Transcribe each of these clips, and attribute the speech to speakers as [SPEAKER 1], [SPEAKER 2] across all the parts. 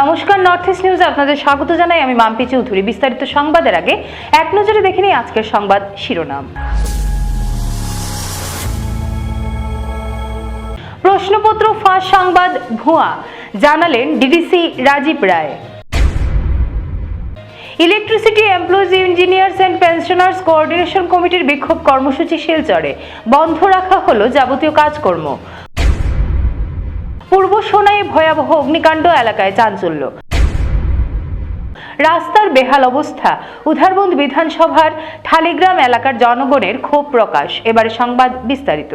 [SPEAKER 1] নমস্কার north east নিউজে আপনাদের স্বাগত জানাই। আমি মাম্পি চৌধুরী। বিস্তারিত সংবাদের আগে এক নজরে দেখে নিই আজকের সংবাদ শিরোনাম। প্রশ্নপত্র, ফাঁস সংবাদ, ভুয়া, জানালেন DDC Rajib Roy. Electricity, employees, engineers and pensioners coordination কমিটির বিক্ষোভ কর্মসূচি শিলচরে। বন্ধ রাখা হলো যাবতীয় কাজকর্ম। পূর্ব সোনাই ভয়াবহ অগ্নিকাণ্ড এলাকায় চাঞ্চল্য। রাস্তার বেহাল অবস্থা। উধারবন্দ বিধানসভার ঠালিগ্রাম এলাকার জনগণের ক্ষোভ প্রকাশ। এবারে সংবাদ বিস্তারিত।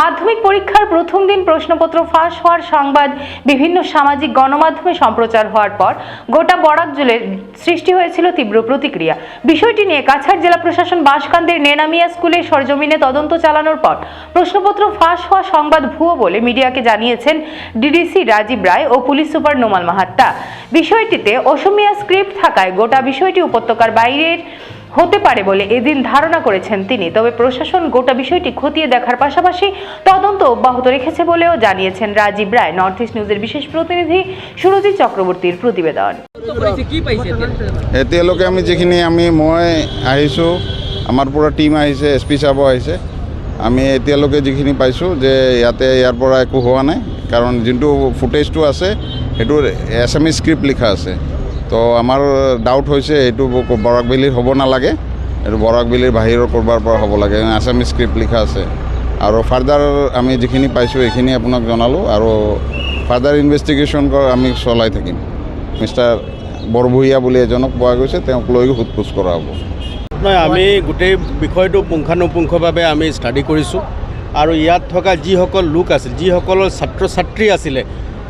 [SPEAKER 1] মাধ্যমিক পরীক্ষার প্রথম দিন প্রশ্নপত্র ফাঁস হওয়ার সংবাদ বিভিন্ন সামাজিক গণমাধ্যমে সম্প্রচার হওয়ার পর গোটা বরাক জুড়ে সৃষ্টি হয়েছিল তীব্র প্রতিক্রিয়া। বিষয়টি নিয়ে কাছাড় জেলা প্রশাসন বাসকান্দের নেনামিয়া স্কুলে সরজমিনে তদন্ত চালানোর পর প্রশ্নপত্র ফাঁস হওয়া সংবাদ ভুয়ো বলে মিডিয়াকে জানিয়েছেন ডিডিসি রাজীব রায় ও পুলিশ সুপার নোমাল মাহাত্তা। বিষয়টিতে অসমিয়া স্ক্রিপ্ট থাকায় গোটা বিষয়টি উপত্যকার বাইরের হতে পারে বলে এদিন ধারণা করেছেন তিনি। তবে প্রশাসন গোটা বিষয়টি খতিয়ে দেখার পাশাপাশি তদন্ত অব্যাহত রেখেছে বলেও জানিয়েছেন ৰাজীৱ রায়, নর্থ ইস্ট নিউজের বিশেষ প্ৰতিনিধি সুরজিৎ
[SPEAKER 2] কি পাইছে
[SPEAKER 3] এতিয়ালৈকে আমি যিখিনি, আমি মই আহিছোঁ, আমাৰ পৰা টীম আহিছে এছ পি চাব আহিছে। আমি এতিয়ালৈকে যিখিনি পাইছোঁ যে ইয়াতে ইয়াৰ পৰা একো হোৱা নাই, কাৰণ যোনটো ফুটেজটো আছে, সেইটো এছামিজ স্ক্ৰিপ্ট লিখা আছে। তো আমাৰ ডাউট হৈছে এইটো বৰাক হ'ব নালাগে। এইটো বৰাক ভেলীৰ বাহিৰৰ ক'ৰবাৰ পৰা হ'ব লাগে। আছামিজ স্ক্ৰিপ্ট লিখা আছে। আৰু ফাৰ্দাৰ আমি যিখিনি পাইছোঁ, এইখিনি আপোনাক জনালোঁ। আৰু ফাৰ্দাৰ ইনভেষ্টিগেশ্যন আমি চলাই থাকিম। মিষ্টাৰ বৰভূঞা বুলি এজনক পোৱা গৈছে, তেওঁক লৈ সোধ পোছ কৰা হ'ব।
[SPEAKER 4] নহয়, আমি গোটেই বিষয়টো পুংখানুপুংখভাৱে আমি ষ্টাডি কৰিছোঁ। আৰু ইয়াত থকা যিসকল লোক আছিল, যিসকলৰ ছাত্ৰ ছাত্ৰী আছিলে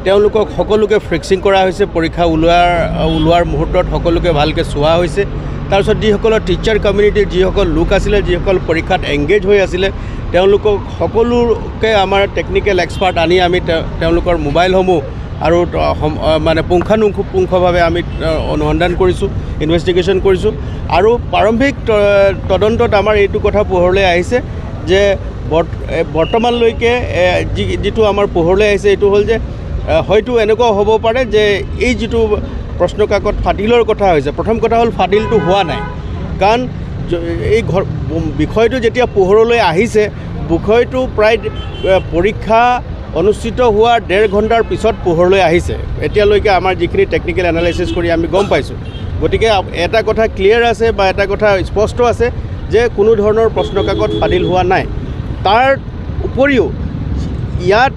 [SPEAKER 4] তেওঁলোকক সকলোকে ফ্ৰেক্সিং কৰা হৈছে, পৰীক্ষা ওলোৱাৰ ওলোৱাৰ মুহূৰ্তত সকলোকে ভালকৈ চোৱা হৈছে। তাৰপিছত যিসকলৰ টিচাৰ কমিউনিটিৰ যিসকল লোক আছিলে, যিসকল পৰীক্ষাত এংগেজ হৈ আছিলে, তেওঁলোকক সকলোকে আমাৰ টেকনিকেল এক্সপাৰ্ট আনি আমি তেওঁ- তেওঁলোকৰ মোবাইলসমূহ আৰু মানে পুংখানুপুংখভাৱে আমি অনুসন্ধান কৰিছোঁ ইনভেষ্টিগেশ্যন কৰিছোঁ। আৰু প্ৰাৰম্ভিক তদন্তত আমাৰ এইটো কথা পোহৰলৈ আহিছে যে বৰ্তমানলৈকে যিটো আমাৰ পোহৰলৈ আহিছে, এইটো হ'ল যে হয়তো এনেকুৱাও হ'ব পাৰে যে এই যিটো প্ৰশ্নকাকত ফাদিলৰ কথা হৈছে, প্ৰথম কথা হ'ল ফাদিলটো হোৱা নাই। কাৰণ এই ঘৰ বিষয়টো যেতিয়া পোহৰলৈ আহিছে, বিষয়টো প্ৰায় পৰীক্ষা অনুষ্ঠিত হোৱাৰ ডেৰ ঘণ্টাৰ পিছত পোহৰলৈ আহিছে। এতিয়ালৈকে আমাৰ যিখিনি টেকনিকেল এনালাইচিছ কৰি আমি গম পাইছোঁ। গতিকে এটা কথা ক্লিয়াৰ আছে বা এটা কথা স্পষ্ট আছে যে কোনো ধৰণৰ প্ৰশ্নকাকত ফাদিল হোৱা নাই। তাৰ উপৰিও, ইয়াত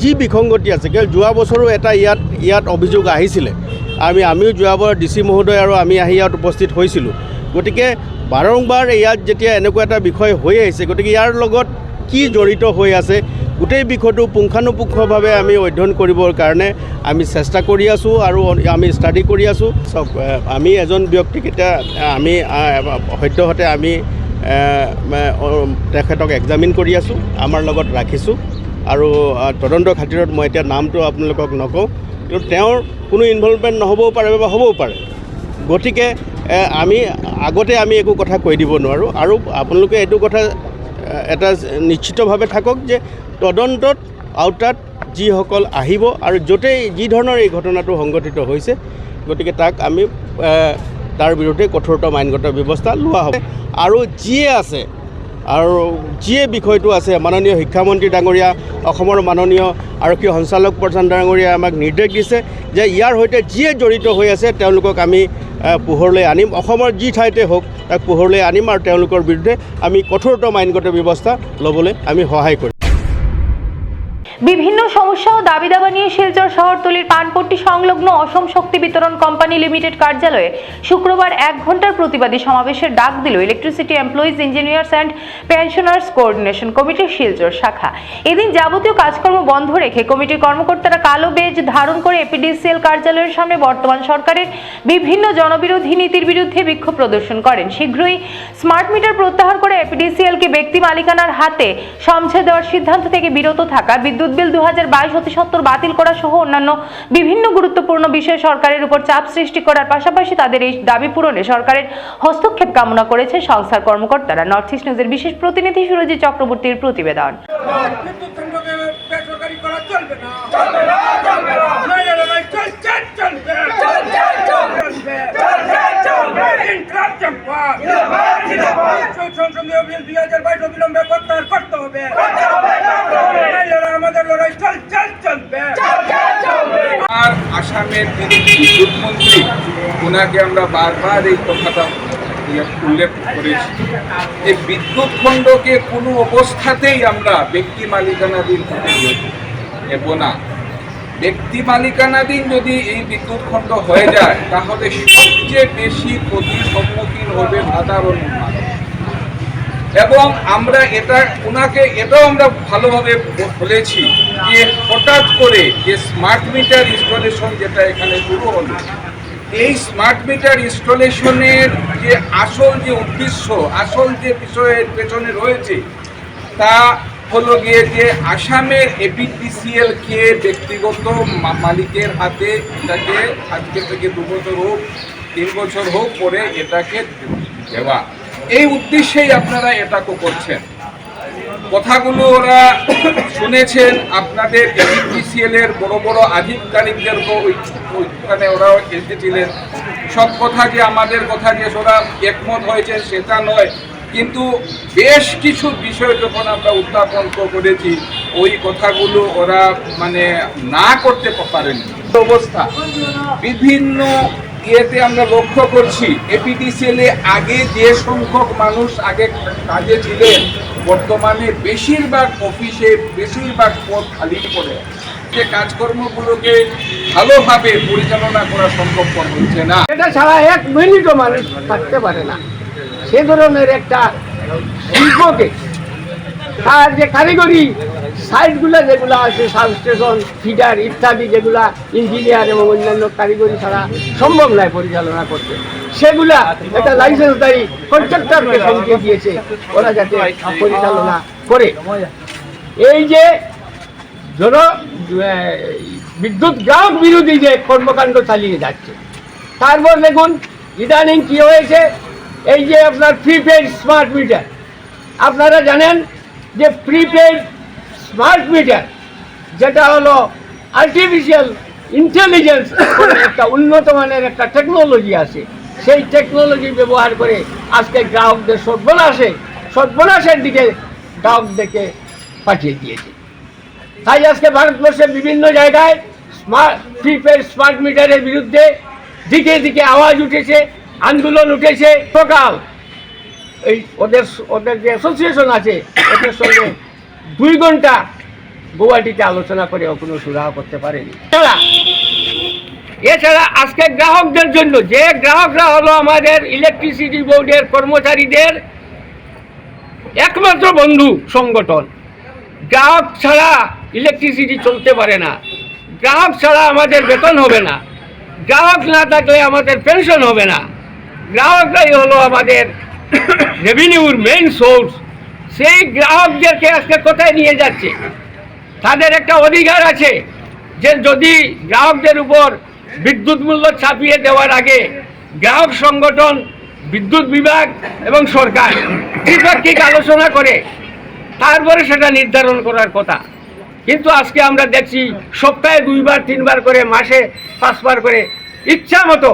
[SPEAKER 4] যি বিসংগতি আছে কিয় যোৱা বছৰো এটা ইয়াত ইয়াত অভিযোগ আহিছিলে। আমি আমিও যোৱাবাৰ ডি চি মহোদয় আৰু আমি আহি ইয়াত উপস্থিত হৈছিলোঁ। গতিকে বাৰম্বাৰ ইয়াত যেতিয়া এনেকুৱা এটা বিষয় হৈ আহিছে গতিকে ইয়াৰ লগত কি জড়িত হৈ আছে গোটেই বিষয়টো পুংখানুপুংখভাৱে আমি অধ্যয়ন কৰিবৰ কাৰণে আমি চেষ্টা কৰি আছোঁ আৰু আমি ষ্টাডি কৰি আছোঁ। এ, আমি এজন ব্যক্তিক এতিয়া আমি সদ্যহতে আমি তেখেতক এক্সামিন কৰি আছোঁ আমাৰ লগত ৰাখিছোঁ। আৰু আ, তদন্ত খাতিৰত মই এতিয়া নামটো আপোনালোকক নকওঁ। কিন্তু তেওঁৰ কোনো ইনভলভমেণ্ট নহ'বও পাৰে বা হ'বও পাৰে। গতিকে আমি আগতে আমি একো কথা কৈ দিব নোৱাৰোঁ। আৰু আপোনালোকে এইটো কথা এটা নিশ্চিতভাৱে থাকক যে তদন্তত আওতাত যিসকল আহিব আৰু য'তেই যি ধৰণৰ এই ঘটনাটো সংঘটিত হৈছে গতিকে তাক আমি তাৰ বিৰুদ্ধে কঠোৰতম আইনগত ব্যৱস্থা লোৱা হ'ব। আৰু যিয়ে আছে আৰু যিয়ে বিষয়টো আছে, মাননীয় শিক্ষামন্ত্ৰী ডাঙৰীয়া, অসমৰ মাননীয় আৰক্ষী সঞ্চালক প্ৰধান ডাঙৰীয়াই আমাক নিৰ্দেশ দিছে যে ইয়াৰ সৈতে যিয়ে জড়িত হৈ আছে, তেওঁলোকক আমি পোহৰলৈ আনিম। অসমৰ যি ঠাইতে হওক, তাক পোহৰলৈ আনিম আৰু তেওঁলোকৰ বিৰুদ্ধে আমি কঠোৰতম আইনগত ব্যৱস্থা ল'বলৈ আমি সহায় কৰিম।
[SPEAKER 1] বিভিন্ন সমস্যা ও দাবি দাবা নিয়ে শিলচর শহরতলির পানপট্টি সংলগ্ন অসম শক্তি বিতরণ কোম্পানি লিমিটেড কার্যালয়ে শুক্রবার এক ঘণ্টার প্রতিবাদী সমাবেশের ডাক দিল electricity employees engineers and pensioners coordination কমিটির শিলচর শাখা। এদিন যাবতীয় কাজকর্ম বন্ধ রেখে কমিটির কর্মকর্তারা কালো বেজ ধারণ করে এপিডিসিএল কার্যালয়ের সামনে বর্তমান সরকারের বিভিন্ন জনবিরোধী নীতির বিরুদ্ধে বিক্ষোভ প্রদর্শন করেন। শীঘ্রই স্মার্ট মিটার প্রত্যাহার করে এপিডিসিএলকে ব্যক্তি মালিকানার হাতে সমঝে দেওয়ার সিদ্ধান্ত থেকে বিরত থাকা বিদ্যুৎ বিল দু হাজার বাইশ হতে সত্তর বাতিল করা সহ অন্যান্য বিভিন্ন গুরুত্বপূর্ণ বিষয়ে সরকারের উপর চাপ সৃষ্টি করার পাশাপাশি তাদের এই দাবি পূরণে সরকারের হস্তক্ষেপ কামনা করেছে সংস্থার কর্মকর্তারা। নর্থ ইস্ট নিউজের বিশেষ প্রতিনিধি সুরজিৎ চক্রবর্তীর প্রতিবেদন
[SPEAKER 5] বিদ্যুৎ সংযোগে বেসরকারি কারাগারি করা চলবে না চলবে না চলবে না নাইলে লড়াই চলছে চলবে চলছে চলবে চলছে চলবে ইনকলাব জিন্দাবাদ জিন্দাবাদ। জিন্দাবাদ সংসদীয় বিল অবিলম্বে প্রত্যাহার করতে হবে। করতে হবে আমাদের লড়াই চলবে। চলছে চলবে।
[SPEAKER 6] আর আসামের যিনি বিদ্যুৎ মন্ত্রী ওনাকে আমরা বারবার এই কথাটা উল্লেখ করেছি। এই বিদ্যুৎ খণ্ডকে কোনো অবস্থাতেই আমরা ব্যক্তি মালিকানাধীন হতে দেব না। ব্যক্তি মালিকানাধীন যদি এই বিদ্যুৎ খণ্ড হয়ে যায়, তাহলে সবচেয়ে বেশি ক্ষতির সম্মুখীন হবে সাধারণ মানুষ এবং আমরা এটা ওনাকে এটাও আমরা ভালোভাবে বলেছি যে হঠাৎ করে যে স্মার্ট মিটার ইনস্টলেশন যেটা এখানে শুরু হলো, এই স্মার্ট মিটার ইনস্টলেশনের যে আসল যে উদ্দেশ্য, আসল যে বিষয়ের পেছনে রয়েছে, তা হলো গিয়ে যে আসামের এপিডিসিএল কে ব্যক্তিগত মালিকের হাতে এটাকে আজকে থেকে দু বছর হোক, তিন বছর হোক করে এটাকে দেওয়া। এই উদ্দেশ্যেই আপনারা এটা করছেন। কথাগুলো ওরা শুনেছেন, আপনাদের এর বড় বড় আধিকারিকদেরকে ওই ওইখানে ওরাও এসেছিলেন। সব কথা যে আমাদের কথা যে ওরা একমত হয়েছে সেটা নয়। কিন্তু বেশ কিছু বিষয় যখন আমরা উত্থাপন করেছি, ওই কথাগুলো ওরা মানে না করতে পারেনি। অবস্থা। বিভিন্ন ইয়েতে আমরা লক্ষ্য করছি এপিডিসিএল আগে যে সংখ্যক মানুষ আগে কাজে ছিলেন বর্তমানে বেশিরভাগ অফিসে বেশিরভাগ পদ খালি আছে। যে কাজকর্মগুলোকে ভালোভাবে পরিচালনা করা সম্ভবপর হচ্ছে না।
[SPEAKER 7] এটা ছাড়া এক মিনিটও মানুষ থাকতে পারে না। সে ধরনের একটা শিল্পকে তার যে কারিগরি সাইটগুলো যেগুলো আছে সাবস্টেশন ফিডার ইত্যাদি যেগুলা ইঞ্জিনিয়ার এবং অন্যান্য কারিগরি ছাড়া সম্ভব নয় পরিচালনা করতে। সেগুলা একটা লাইসেন্সদারি কন্ট্রাক্টরকে সঙ্গে দিয়েছে, ওরা যাতে পরিচালনা করে। এই যে ধরো বিদ্যুৎ গ্রাহক বিরোধী যে কর্মকাণ্ড চালিয়ে যাচ্ছে, তারপর দেখুন, ইদানিং কি হয়েছে? এই যে আপনার প্রিপেড স্মার্ট মিটার আপনারা জানেন যে প্রিপেড স্মার্ট মিটার যেটা হলো আর্টিফিশিয়াল ইন্টেলিজেন্স একটা উন্নত মানের একটা টেকনোলজি আছে। সেই টেকনোলজি ব্যবহার করে আজকে গ্রাহকদের সর্বনাশে, সর্বনাশের দিকে গ্রাহকদেরকে পাঠিয়ে দিয়েছে। তাই আজকে ভারতবর্ষের বিভিন্ন জায়গায় স্মার্ট প্রিপেড স্মার্ট মিটারের বিরুদ্ধে দিকে দিকে আওয়াজ উঠেছে। আন্দোলন উঠেছে সকাল। এই ওদের ওদের যে অ্যাসোসিয়েশন আছে, ওদের সঙ্গে দুই ঘণ্টা গুয়াহাটিতে আলোচনা করে কোনো সুরাহা করতে পারেনি। এছাড়া আজকে গ্রাহকদের জন্য, যে গ্রাহকরা হলো আমাদের ইলেকট্রিসিটি বোর্ডের কর্মচারীদের একমাত্র বন্ধু সংগঠন। গ্রাহক ছাড়া ইলেকট্রিসিটি চলতে পারে না। গ্রাহক ছাড়া আমাদের বেতন হবে না। গ্রাহক না থাকলে আমাদের পেনশন হবে না। গ্রাহকরাই হলো আমাদের রেভিনিউর মেইন সোর্স সেই গ্রাহকদেরকে আজকে কোথায় নিয়ে যাচ্ছে? তাদের একটা অধিকার আছে যে যদি গ্রাহকদের উপর বিদ্যুৎ মূল্য ছাপিয়ে দেওয়ার আগে গ্রাহক সংগঠন, বিদ্যুৎ বিভাগ এবং সরকার দ্বিপাক্ষিক আলোচনা করে, তারপরে সেটা নির্ধারণ করার কথা। কিন্তু আজকে আমরা দেখছি সপ্তাহে দুইবার, তিনবার করে, মাসে পাঁচবার করে ইচ্ছা মতো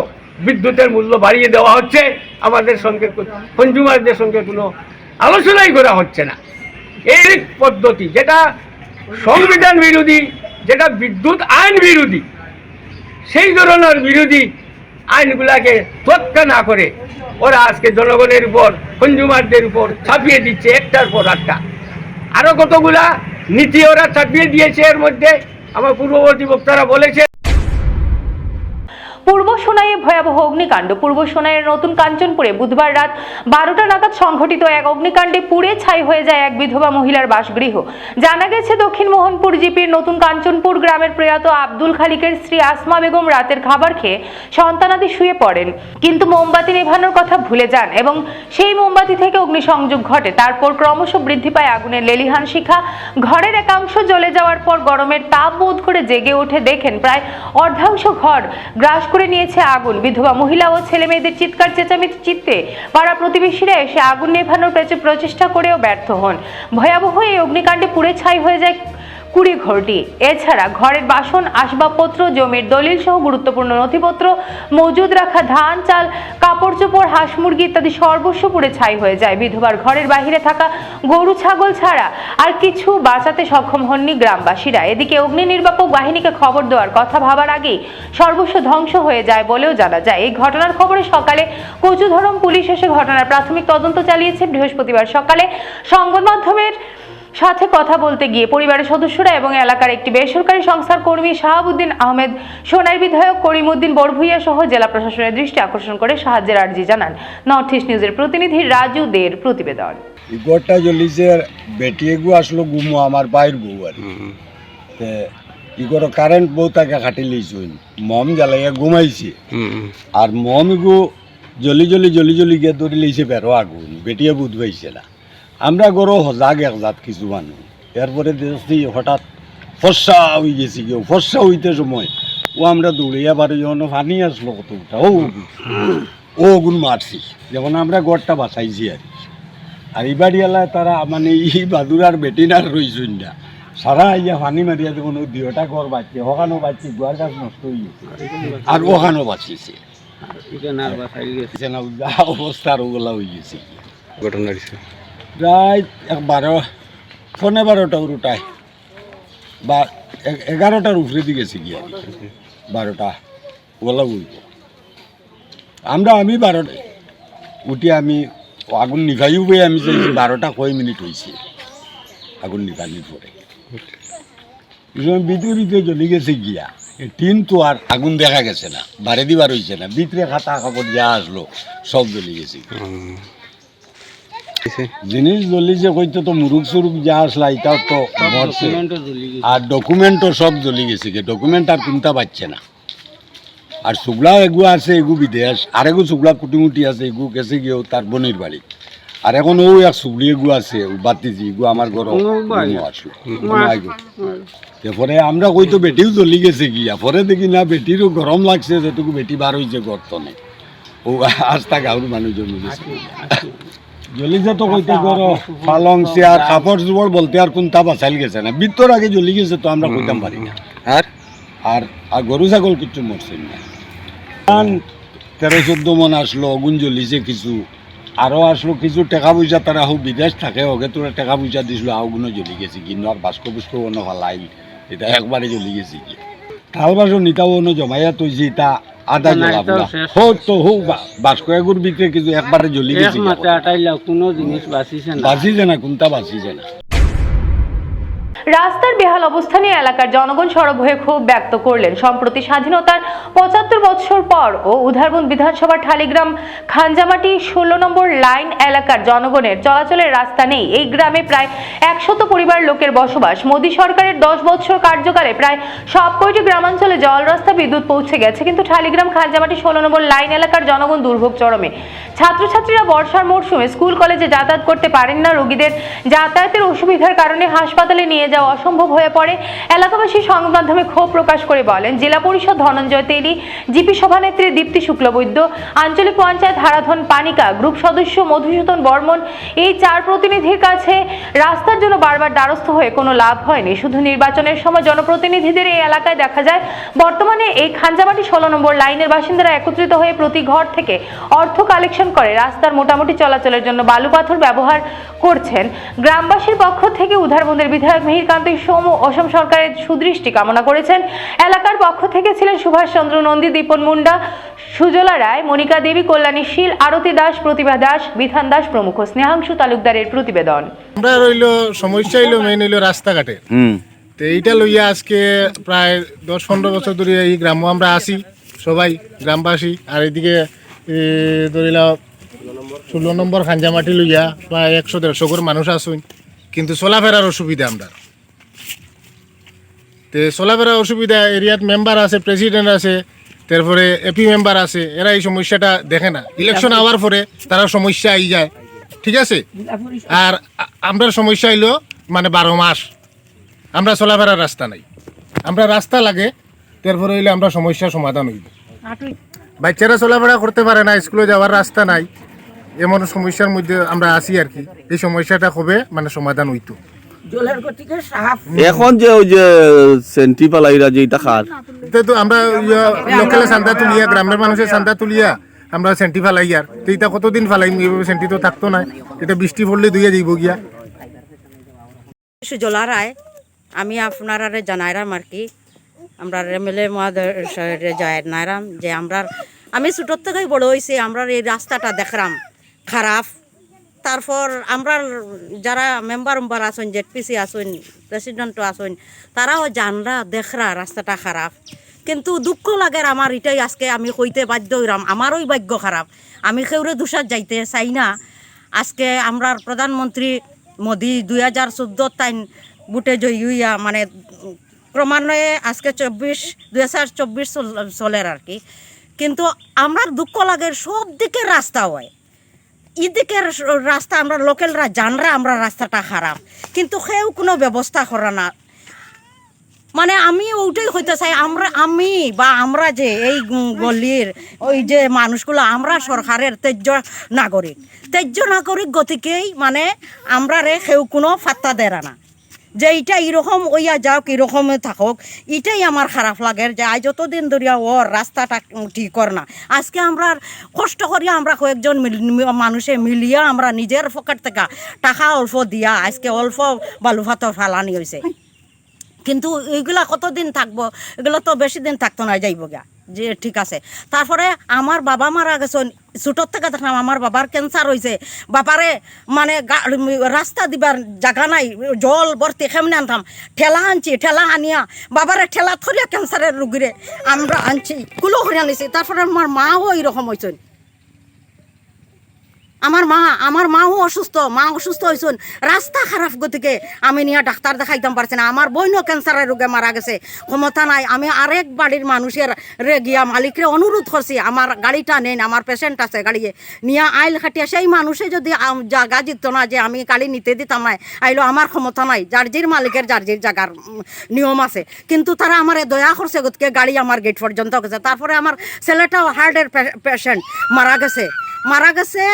[SPEAKER 7] বিদ্যুতের মূল্য বাড়িয়ে দেওয়া হচ্ছে, আমাদের সঙ্গে কনজিউমারদের সঙ্গে কোনো আলোচনাই করা হচ্ছে না। এই পদ্ধতি যেটা সংবিধান বিরোধী, যেটা বিদ্যুৎ আইন বিরোধী, সেই ধরনের বিরোধী আইনগুলাকে তোয়াক্কা না করে ওরা আজকে জনগণের উপর কনজিউমারদের উপর ছাপিয়ে দিচ্ছে একটার পর একটা। আরও কতগুলা নীতি ওরা ছাপিয়ে দিয়েছে এর মধ্যে, আমার পূর্ববর্তী বক্তারা বলেছে
[SPEAKER 1] পূর্ব সোনাইয়ে ভয়াবহ অগ্নিকাণ্ড। পূর্ব সোনাইয়ের নতুন কাঞ্চনপুরে বুধবার রাত বারোটা নাগাদ সংঘটিত এক অগ্নিকাণ্ডে পুড়ে ছাই হয়ে যায় এক বিধবা মহিলার বাসগৃহ। জানা গেছে, দক্ষিণ মোহনপুর জিপির নতুন কাঞ্চনপুর গ্রামের প্রয়াত আব্দুল খালিকের স্ত্রী আসমা বেগম রাতের খাবার খেয়ে সন্তানাদি শুয়ে পড়েন। কিন্তু মোমবাতি নেভানোর কথা ভুলে যান এবং সেই মোমবাতি থেকে অগ্নিসংযোগ ঘটে। তারপর ক্রমশ বৃদ্ধি পায় আগুনের লেলিহান শিখা। ঘরের একাংশ জ্বলে যাওয়ার পর গরমের তাপ বোধ করে জেগে উঠে দেখেন প্রায় অর্ধাংশ ঘর গ্রাস করে নিয়েছে আগুন। বিধবা মহিলা ও ছেলে মেয়েদের চিৎকার, চেঁচামেচি, চিত্তে পাড়া প্রতিবেশীরা এসে আগুন নেভানোর প্রচেষ্টা করেও ব্যর্থ হন। ভয়াবহ এই অগ্নিকাণ্ডে পুড়ে ছাই হয়ে যায় কুড়ি ঘরটি। এছাড়া ঘরের বাসন, আসবাবপত্র, জমির দলিল সহ গুরুত্বপূর্ণ নথিপত্র, মজুদ রাখা ধান, চাল, কাপড় চোপড়, হাঁস মুরগি ইত্যাদি সর্বস্ব পুড়ে ছাই হয়ে যায়। বিধবার ঘরের বাহিরে থাকা গরু, ছাগল ছাড়া আর কিছু বাঁচাতে সক্ষম হননি গ্রামবাসীরা। এদিকে অগ্নি নির্বাপক বাহিনীকে খবর দেওয়ার কথা ভাবার আগেই সর্বস্ব ধ্বংস হয়ে যায় বলেও জানা যায়। এই ঘটনার খবরে সকালে কচুধরম পুলিশ এসে ঘটনার প্রাথমিক তদন্ত চালিয়েছে বৃহস্পতিবার সকালে সংবাদ মাধ্যমের সাথে কথা বলতে গিয়ে পরিবারের সদস্যরা এবং এলাকার একটি বেসরকারি সংস্থার কর্মী শাহাবুদ্দিন আহমেদ সোনার বিধায়ক করিমউদ্দিন বড়ভুইয়া সহ জেলা প্রশাসনের দৃষ্টি আকর্ষণ করে সাহায্যের আর্জি জানান। নর্থ ইস্ট নিউজের প্রতিনিধি রাজু দের প্রতিবেদন।
[SPEAKER 8] ইগরটা জ্বলিছে বেটিয়ে গু আসলো গুমো আমার বাইর বউ আর ইগর কারেন্ট বউ তাকে খাটি লইছুন মম জ্বালাইয়া ঘুমাইছে। আর মম ইগু জলি জলি জলি জলি গিয়ে ধরে লইছে বেরো আগুন বেটিয়ে বুধ পাইছে না। আমরা গরো সজাগ একজাত কিছু মানুষ এরপরে দেখছি হঠাৎ ফর্সা হয়ে গেছি কেউ ফর্সা হইতে সময়। ও আমরা দৌড়িয়া বাড়ি যখন পানি আসলো কতটা ও ও ওগুন মারছি। যেমন আমরা গড়টা বাঁচাইছি আর কি। আর এই বাড়িওয়ালা তারা মানে এই বাদুরার বেটিনার রইছুন না। সারা ইয়া পানি মারিয়া দেখুন ও দুটা ঘর বাঁচছে ওখানেও বাঁচছে দুয়ার গাছ নষ্ট হয়ে গেছে। আর ওখানেও বাঁচিয়েছে। সে না যা অবস্থা আর ওগুলা হয়ে গেছে।
[SPEAKER 4] ঘটনা
[SPEAKER 8] প্রায় বারো পনেরো বারোটা উঠায় বা এগারোটার উপরে দিয়ে গেছে গিয়ে। বারোটা ওগুলা উঠব। আমরা, আমি বারোটা উঠি আমি আগুন নিভাইও বই আমি চাইছি বারোটা কয় মিনিট হয়েছে আগুন নিভানির পরে। বিদ্যুৎ জ্বলি গেছে গিয়া। টিন তো আর আগুন দেখা গেছে না বাড়ি দিবার হয়েছে না। ভিতরে খাতা কাপড় যা আসলো, সব জ্বলি গেছে জিনিস জ্বলি যে কইতো তো মুরুখ সুরুখ যা আসলা এটাও তো মরছে। আর ডকুমেন্টও সব জ্বলি গেছে গে। ডকুমেন্ট আর কোনটা পাচ্ছে না। আর শুক্লা এগু আছে এগু বিদেশ। আর এগু শুক্লা কুটিমুটি আছে এগু গেছে গিয়েও তার বনির বাড়ি। আর এখন ও এক শুকলি এগু আছে বাতিজি এগু আমার ঘর এরপরে আমরা কইতো বেটিও জ্বলি গেছে গিয়া। পরে দেখি না বেটিরও গরম লাগছে যেটুকু বেটি বার হয়েছে গর্তনে ও আস্তা গাঁর মানুষজন গেছে জ্বলিছে তো কইতে গরো। পালং চেয়ার কাপড় চোপড় বলতে আর কোনটা বাঁচাইল গেছে না। বৃত্তর আগে জ্বলি গেছে তো আমরা কইতাম পারি না।
[SPEAKER 4] আর?
[SPEAKER 8] আর আর গরু ছাগল কিচ্ছু মরছে না। তেরো চোদ্দ মন আসলো অগুন জ্বলিছে কিছু। আরও আসলো কিছু টাকা পয়সা তারা হোক বিদেশ থাকে ওকে তোরা টাকা পয়সা দিছিল আগুনও জ্বলি গেছে কিন্তু আর বাস্ক বুস্ক অন্য ফালাই এটা একবারে জ্বলি গেছে কি। থাল বাসন নিতাও অন্য জমাইয়া তৈছি তা আদা জ্বলাব না হো তো হো বাস্ক এগুর ভিতরে কিন্তু একবারে জ্বলি গেছে
[SPEAKER 2] কোনো জিনিস বাঁচিছে না।
[SPEAKER 8] বাঁচিছে না কোনটা বাঁচিছে না।
[SPEAKER 1] রাস্তার বেহাল অবস্থা নিয়ে এলাকার জনগণ সরব হয়ে ক্ষোভ ব্যক্ত করলেন। সম্প্রতি স্বাধীনতার পঁচাত্তর বছর পর ও উধারবন্দ বিধানসভার ঠালিগ্রাম খানজামাটি ষোলো নম্বর লাইন এলাকার জনগণের চলাচলের রাস্তা নেই। এই গ্রামে প্রায় একশত পরিবার লোকের বসবাস। মোদী সরকারের দশ বছর কার্যকালে প্রায় সব কয়টি গ্রামাঞ্চলে জল রাস্তা বিদ্যুৎ পৌঁছে গেছে, কিন্তু ঠালিগ্রাম খানজামাটি ষোলো নম্বর লাইন এলাকার জনগণ দুর্ভোগ চরমে। ছাত্রছাত্রীরা বর্ষার মরশুমে স্কুল কলেজে যাতায়াত করতে পারেন না। রোগীদের যাতায়াতের অসুবিধার কারণে হাসপাতালে নিয়ে যাওয়া অসম্ভব হয়ে পড়ে। এলাকাবাসী সংবাদ মাধ্যমে ক্ষোভ প্রকাশ করে বলেন, জেলা পরিষদ ধনঞ্জয় তেলি জিপি সভানেত্রী দীপ্তি শুক্লবৈদ্য, আঞ্চলিক পঞ্চায়েত হারাধন পানিকা, গ্রুপ সদস্য মধুসূদন বর্মন, এই চার প্রতিনিধির কাছে রাস্তার জন্য বারবার দ্বারস্থ হয়ে কোনো লাভ হয়নি। শুধু নির্বাচনের সময় জনপ্রতিনিধিদের এই এলাকায় দেখা যায়, বর্তমানে এই খানজামাটি ষোলো নম্বর লাইনের বাসিন্দারা একত্রিত হয়ে প্রতি ঘর থেকে অর্থ কালেকশন করে রাস্তার মোটামুটি চলাচলের জন্য বালু পাথর ব্যবহার করছেন। গ্রামবাসীর পক্ষ থেকে উধারবন্দের বিধায়ক মিহিরকান্ত সোম ও অসম সরকারের সুদৃষ্টি কামনা করেছেন। এলাকার পক্ষ থেকে ছিলেন সুভাষ চন্দ্র নন্দী দীপন মুন্ডা সুজলা রায় মনিকা দেবী কল্যাণী শীল আরতি দাস প্রতিভা দাস বিধান দাস প্রমুখ। স্নেহাংশু তালুকদারের প্রতিবেদন।
[SPEAKER 9] আমরা রইল সমস্যা হইল মেইন হইল রাস্তাঘাটে। তো এইটা লইয়া আজকে প্রায় দশ পনেরো বছর ধরে এই গ্রামও আমরা আসি সবাই গ্রামবাসী। আর এদিকে ধরিল ষোলো নম্বর খাঞ্জামাটি লইয়া প্রায় একশো দেড়শো করে মানুষ আসুন কিন্তু চলাফেরার অসুবিধা আমরা। তে চলাফেরা অসুবিধা এরিয়াত মেম্বার আছে প্রেসিডেন্ট আছে তারপরে এপি মেম্বার আছে এরা এই সমস্যাটা দেখে না। ইলেকশন আওয়ার পরে তারা সমস্যা আই যায়। ঠিক আছে? আর আমরা সমস্যা হইল মানে বারো মাস। আমরা চলাফেরার রাস্তা নাই। আমরা রাস্তা লাগে তারপরে হইলে আমরা সমস্যার সমাধান হইব। বাচ্চারা চলাফেরা করতে পারে না স্কুলে যাওয়ার রাস্তা নাই। এমন সমস্যার মধ্যে আমরা আছি আর কি। এই সমস্যাটা কবে মানে সমাধান হইতো।
[SPEAKER 10] এখন যে ওই যে সেন্টি পালাইরা যে এটা খার।
[SPEAKER 9] তো আমরা লোকালে চান্দা তুলিয়া গ্রামের মানুষের চান্দা তুলিয়া আমরা সেন্টি ফালাই আর। তো এটা কতদিন এইভাবে সেন্টি তো থাকতো না। এটা বৃষ্টি পড়লে দুইয়া যাইব গিয়া।
[SPEAKER 11] সুজলা রায় আমি আপনারা জানাইরাম আর কি। আমরা এমএলএ মহাদয় জানাইরাম যে আমরা আমি ছোটোর থেকেই বড় হয়েছি আমরা এই রাস্তাটা দেখলাম খারাপ। তারপর আমরা যারা মেম্বার উম্বার আসুন জেডপিসি আসুন প্রেসিডেন্টও আসুন তারাও জানরা, দেখরা, রাস্তাটা খারাপ। কিন্তু দুঃখ লাগে আমার, এটাই আজকে আমি কইতে বাধ্য হইলাম। আমারই ভাগ্য খারাপ। আমি কেউরে দুসার যাইতে চাই না। আজকে আমরা প্রধানমন্ত্রী মোদি দুই হাজার চোদ্দ তাইন বুটে জয়ী হইয়া মানে ক্রমান্বয়ে আজকে চব্বিশ, দুই হাজার চব্বিশ চলের আর কি। কিন্তু আমার দুঃখ লাগে সব দিকের রাস্তা হয়। এদিকের রাস্তা আমরা, লোকালরা জানরা আমরা রাস্তাটা খারাপ। কিন্তু সেও কোনো ব্যবস্থা করে না। মানে আমি ওইটাই হইতে চাই, আমরা, আমি বা আমরা যে এই গলির ওই যে মানুষগুলো, আমরা সরকারের তেজ্য নাগরিক। তেজ্য নাগরিক গতিকেই মানে আমরা রে সেও কোনো ফাত্তা দেয় না। যে এইটা এরকম ওইয়া যাওক এরকম থাকুক, এটাই আমার খারাপ লাগে যে আজ যতদিন ধরিয়া ওর রাস্তাটা ঠিক কর না, আজকে আমরা কষ্ট করিয়া আমরা কয়েকজন মানুষে মিলিয়া আমরা নিজের পকেট থেকে টাকা অল্প দিয়া আজকে অল্প বালু ফাতর ফালানি হয়েছে কিন্তু এইগুলা কতদিন থাকব? এগুলো তো বেশি দিন থাকতো না, যাইব গা যে ঠিক আছে। তারপরে আমার বাবা মারা গেছেন, ছোটোর থেকে দেখলাম আমার বাবার ক্যান্সার হয়েছে বাবারে মানে রাস্তা দিবার জায়গা নাই, জল ভর্তি কেমনে আনতাম? ঠেলা আনছি, ঠেলা আনিয়া বাবারে ঠেলা থরিয়া ক্যান্সারের রুগীরে আমরা আনছি, কুলো করে আনিছি। তারপরে আমার মাও এরকম হয়েছেন আমার মা, আমার মাও অসুস্থ, মা অসুস্থ হয়েছেন রাস্তা খারাপ গতিকে আমি নিয়ে ডাক্তার দেখাইতাম পারছি না। আমার বইনও ক্যান্সারের রোগে মারা গেছে। ক্ষমতা নাই। আমি আরেক বাড়ির মানুষের রে গিয়া মালিকরে অনুরোধ করছি আমার গাড়িটা নেন আমার পেশেন্ট আছে গাড়ি নিয়ে আইল খাটিয়া, সেই মানুষে যদি জাগা দিত না যে আমি গাড়ি নিতে দিতাম না আইলো আমার ক্ষমতা নাই। জার্জির মালিকের জার্জির জায়গার নিয়ম আছে। কিন্তু তারা আমার দয়া করছে গতিকে গাড়ি আমার গেট পর্যন্ত গেছে। তারপরে আমার ছেলেটাও হার্টের পেশেন্ট মারা গেছে। মারা গেছে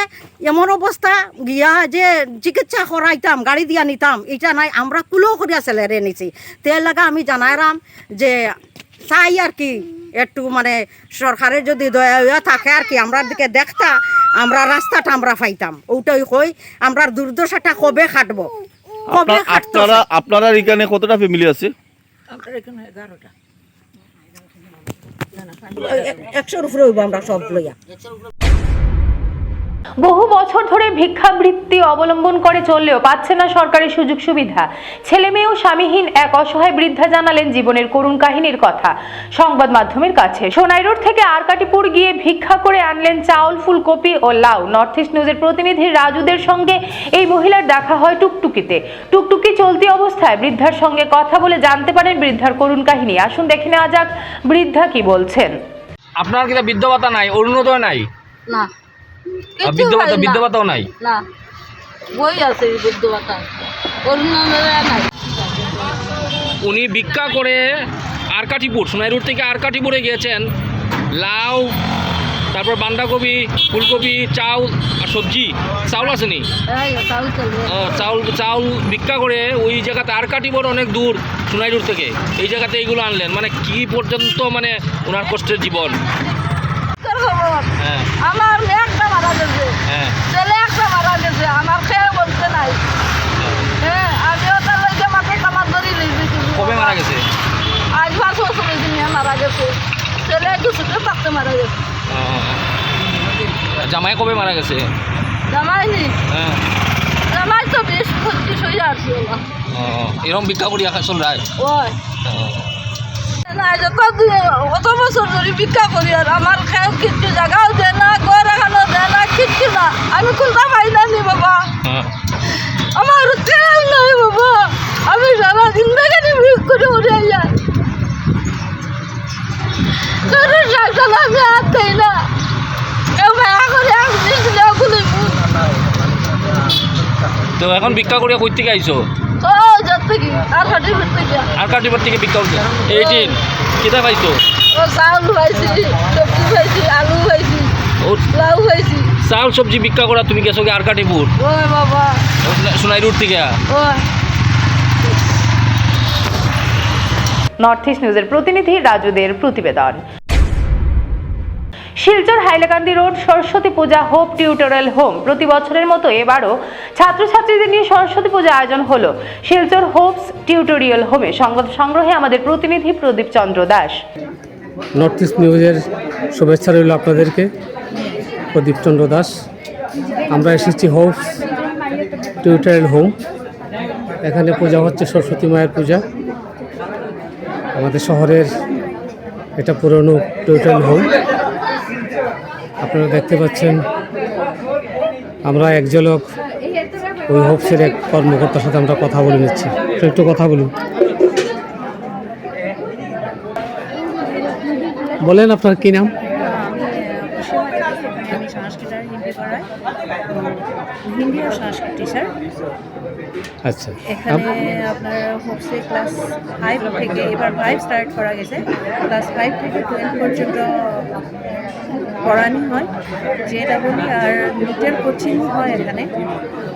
[SPEAKER 11] এমন অবস্থা গিয়া যে চিকিৎসা করাইতাম গাড়ি দিয়া নিতাম এটা নাই আমরা কুলো করিয়া ছেলেরে নিছি। তেল লাগা আমি জানাইরাম যে চাই আর কি একটু মানে সরকারের যদি দয়া হইয়া থাকে আর কি আমরা দিকে দেখতা আমরা রাস্তাটা আমরা পাইতাম। ওটাই কই আমরা দুর্দশাটা কবে খাটবো কবে খাটতো
[SPEAKER 10] আপনারা আপনারা এখানে কতটা ফ্যামিলি আছে?
[SPEAKER 11] একশোর উপরে হইব আমরা সব লইয়া।
[SPEAKER 1] বহু বছর ধরে ভিক্ষাবৃত্তি অবলম্বন করে চললেও পাচ্ছে না সরকারি সুযোগ সুবিধা। ছেলে মেয়েও স্বামীহীন এক অসহায় বৃদ্ধা জানালেন জীবনের করুণ কাহিনীর কথা। সংবাদ মাধ্যমের কাছে সোনাই রোড থেকে আরকাটিপুর গিয়ে ভিক্ষা করে আনলেন চাউল ফুলকপি ও লাউ। নর্থ ইস্ট নিউজের প্রতিনিধি রাজুদের সঙ্গে এই মহিলার দেখা হয় টুকটুকিতে। টুকটুকি চলতি অবস্থায় বৃদ্ধার সঙ্গে কথা বলে জানতে পারেন বৃদ্ধার করুণ কাহিনী। আসুন দেখে নেওয়া যাক বৃদ্ধা কি বলছেন।
[SPEAKER 12] আপনার কিন্তু বৃদ্ধ ভাতা নাই? অরুণোদয় নাই?
[SPEAKER 11] না।
[SPEAKER 12] আর নাই?
[SPEAKER 11] না। বই আছে বুদ্ধ নাই।
[SPEAKER 12] উনি ভিক্ষা করে আরকাটিপুর সোনাই রোড থেকে আরকাটিপুরে গিয়েছেন। লাউ তারপর বাঁধাকপি ফুলকপি চাউল আর সবজি। চাউল আসেনি? চাউল চাউল ভিক্ষা করে ওই জায়গাতে আরকাটিপুর অনেক দূর সোনাই রোড থেকে। এই জায়গাতে এইগুলো আনলেন। মানে কি পর্যন্ত মানে ওনার কষ্টের জীবন হ্যাঁ
[SPEAKER 11] আমার মেয়ে একটা মারা গেছে
[SPEAKER 12] হ্যাঁ
[SPEAKER 11] ছেলে একটা মারা গেছে আমার খেয়ে বলতে নাই হ্যাঁ আমিও তার লইকে মাঠে কামার ধরি লইছি
[SPEAKER 12] কবে মারা গেছে
[SPEAKER 11] আজ পাঁচ বছর হয়েছে মারা
[SPEAKER 12] জামাই কবে মারা গেছে?
[SPEAKER 11] জামাই তো বিশ পঁচিশ হয়ে আসছে ওলা
[SPEAKER 12] ও, এরকম ভিক্ষা করি আকাশ চল রায়
[SPEAKER 11] ওই
[SPEAKER 12] ও,
[SPEAKER 11] না যত কত বছর ধরে ভিক্ষা করি আর আমার খেয়ে কিচ্ছু জায়গাও দেয় না ঘর এখানো দেয় না কিচ্ছু না। আমি কোনটা পাই না নি বাবা। আমার তেল নাই বাবা। আমি করে যাই তোর সাইকেল আমি দেই না ওগুলো
[SPEAKER 12] তো এখন ভিক্ষা করিয়া কই থেকে আইছো?
[SPEAKER 11] আর
[SPEAKER 12] কাটিবার থেকে ভিক্ষা করছে? এইটিন কিতা পাইছো?
[SPEAKER 11] চাউল সবজি
[SPEAKER 12] ভিক্ষা করা তুমি গেছো আর কাটিপুর সোনাই রোড থেকে
[SPEAKER 11] ওই
[SPEAKER 1] নর্থ ইস্ট নিউজের প্রতিনিধি রাজুদের প্রতিবেদন। Silchar Hailakandi road Saraswati Puja hope tutorial home. প্রতি বছরের মতো এবারও ছাত্রছাত্রীদের নিয়ে সরস্বতী পূজা আয়োজন হলো শিলচর হোপস টিউটোরিয়াল হোমে। সংবাদ সংগ্রহে আমাদের প্রতিনিধি প্রদীপ চন্দ্র দাস।
[SPEAKER 2] নর্থ ইস্ট নিউজের শুভেচ্ছা রইল আপনাদেরকে, প্রদীপ চন্দ্র দাস। আমরা এসেছি হোপস টিউটোরিয়াল হোম। এখানে পূজা হচ্ছে সরস্বতী মায়ের পূজা। আমাদের শহরের এটা পুরনো টিউটোরিয়াল হোম। আপনারা দেখতে পাচ্ছেন, আমরা এক ঝলক ওই হোপসের এক কর্মকর্তার সাথে আমরা কথা বলে নিচ্ছি। একটু কথা বলুন। বলেন আপনার কি নাম?
[SPEAKER 13] হিন্দি আর সংস্কৃত টিচার
[SPEAKER 2] আচ্ছা।
[SPEAKER 13] এখানে আপনার হোপসে ক্লাস ফাইভ থেকে এবার ফাইভ স্টার্ট করা গেছে। ক্লাস ফাইভ থেকে টুয়েলভ পর্যন্ত পড়ানো হয় জে ডাবলি আর নিটের কোচিং হয় এখানে।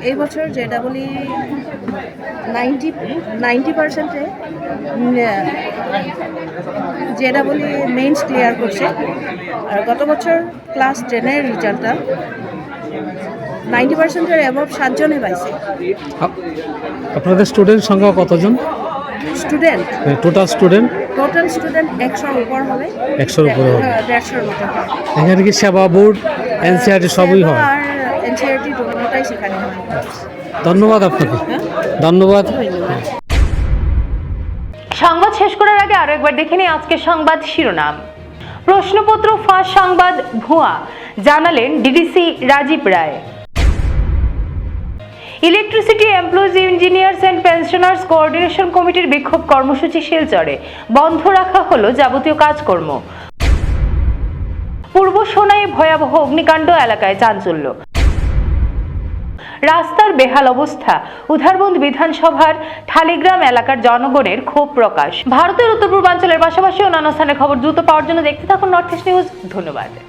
[SPEAKER 13] এই বছর জে ডাবলি নাইনটি নাইনটি পার্সেন্টে জে ডাবলি মেইনস ক্লিয়ার করছে। আর গত বছর ক্লাস টেনের রেজাল্টটা নাইনটি পার্সেন্টের অ্যাবভ সাতজনে পাইছে।
[SPEAKER 2] আপনাদের স্টুডেন্ট সংখ্যা কতজন?
[SPEAKER 13] Student
[SPEAKER 2] total student
[SPEAKER 13] total student একশোর উপর হবে।
[SPEAKER 2] 100 উপরে হবে।
[SPEAKER 13] হ্যাঁ, দেড়শোর মতো
[SPEAKER 2] এখানে কি সেবা বোর্ড এনসিআরটি সবই হয়?
[SPEAKER 13] আর এনসিআরটি দুটোটাই শেখানো হয়।
[SPEAKER 2] ধন্যবাদ আপনাকে। ধন্যবাদ।
[SPEAKER 1] সংবাদ শেষ করার আগে আরও একবার দেখে নিই আজকের সংবাদ শিরোনাম। প্রশ্নপত্র ফাঁস সংবাদ ভুয়া জানালেন DDC Rajib Roy. Electricity employees engineers and pensioners coordination কমিটির বিক্ষোভ কর্মসূচি শিলচরে। বন্ধ রাখা হলো যাবতীয় কাজকর্ম। পূর্ব সোনাই ভয়াবহ অগ্নিকাণ্ড এলাকায় চাঞ্চল্য। রাস্তার বেহাল অবস্থা। উধারবন্দ বিধানসভার ঠালিগ্রাম এলাকার জনগণের ক্ষোভ প্রকাশ। ভারতের উত্তর পূর্বাঞ্চলের পাশাপাশি অন্যান্য স্থানের খবর দ্রুত পাওয়ার জন্য দেখতে থাকুন নর্থ ইস্ট নিউজ ধন্যবাদ।